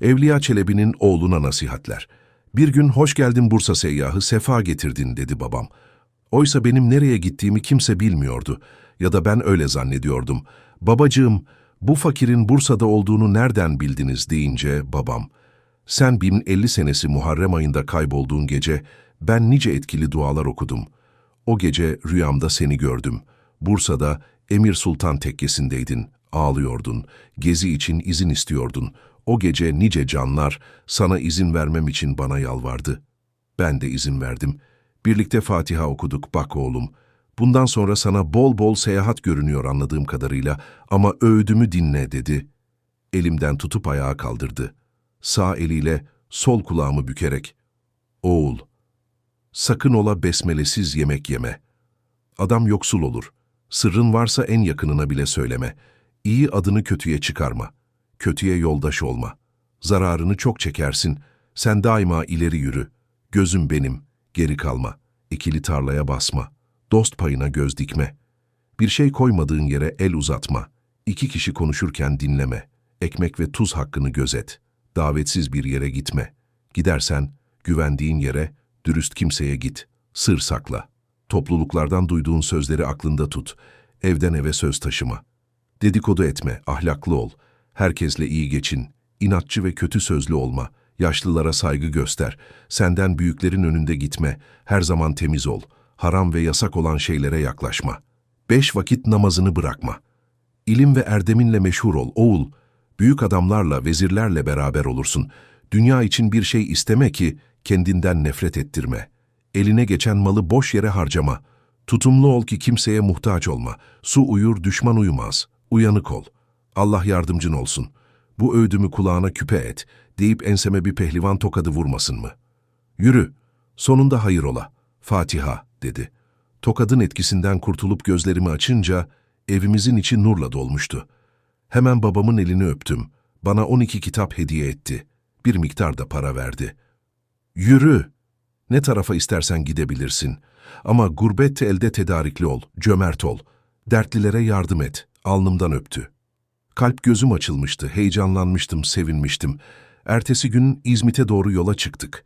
Evliya Çelebi'nin oğluna nasihatler. Bir gün hoş geldin Bursa seyyahı sefa getirdin dedi babam. Oysa benim nereye gittiğimi kimse bilmiyordu ya da ben öyle zannediyordum. Babacığım, bu fakirin Bursa'da olduğunu nereden bildiniz deyince babam, sen 1050 senesi Muharrem ayında kaybolduğun gece ben nice etkili dualar okudum. O gece rüyamda seni gördüm. Bursa'da Emir Sultan tekkesindeydin, ağlıyordun, gezi için izin istiyordun. O gece nice canlar sana izin vermem için bana yalvardı. Ben de izin verdim. Birlikte Fatiha okuduk bak oğlum. Bundan sonra sana bol bol seyahat görünüyor anladığım kadarıyla ama öğüdümü dinle dedi. Elimden tutup ayağa kaldırdı. Sağ eliyle sol kulağımı bükerek. Oğul, sakın ola besmelesiz yemek yeme. Adam yoksul olur. Sırrın varsa en yakınına bile söyleme. İyi adını kötüye çıkarma. Kötüye yoldaş olma. Zararını çok çekersin. Sen daima ileri yürü. Gözüm benim, geri kalma. İkili tarlaya basma. Dost payına göz dikme. Bir şey koymadığın yere el uzatma. İki kişi konuşurken dinleme. Ekmek ve tuz hakkını gözet. Davetsiz bir yere gitme. Gidersen, güvendiğin yere, dürüst kimseye git. Sır sakla. Topluluklardan duyduğun sözleri aklında tut. Evden eve söz taşıma. Dedikodu etme, ahlaklı ol. Herkesle iyi geçin. İnatçı ve kötü sözlü olma. Yaşlılara saygı göster. Senden büyüklerin önünde gitme. Her zaman temiz ol. Haram ve yasak olan şeylere yaklaşma. Beş vakit namazını bırakma. İlim ve erdeminle meşhur ol, oğul. Büyük adamlarla, vezirlerle beraber olursun. Dünya için bir şey isteme ki kendinden nefret ettirme. Eline geçen malı boş yere harcama. Tutumlu ol ki kimseye muhtaç olma. Su uyur, düşman uyumaz. Uyanık ol. Allah yardımcın olsun. Bu öğüdümü kulağına küpe et, deyip enseme bir pehlivan tokadı vurmasın mı? Yürü, sonunda hayır ola. Fatiha, dedi. Tokadın etkisinden kurtulup gözlerimi açınca evimizin içi nurla dolmuştu. Hemen babamın elini öptüm. Bana 12 kitap hediye etti. Bir miktar da para verdi. Yürü! Ne tarafa istersen gidebilirsin. Ama gurbet elde tedarikli ol, cömert ol. Dertlilere yardım et. Alnımdan öptü. Kalp gözüm açılmıştı, heyecanlanmıştım, sevinmiştim. Ertesi gün İzmit'e doğru yola çıktık.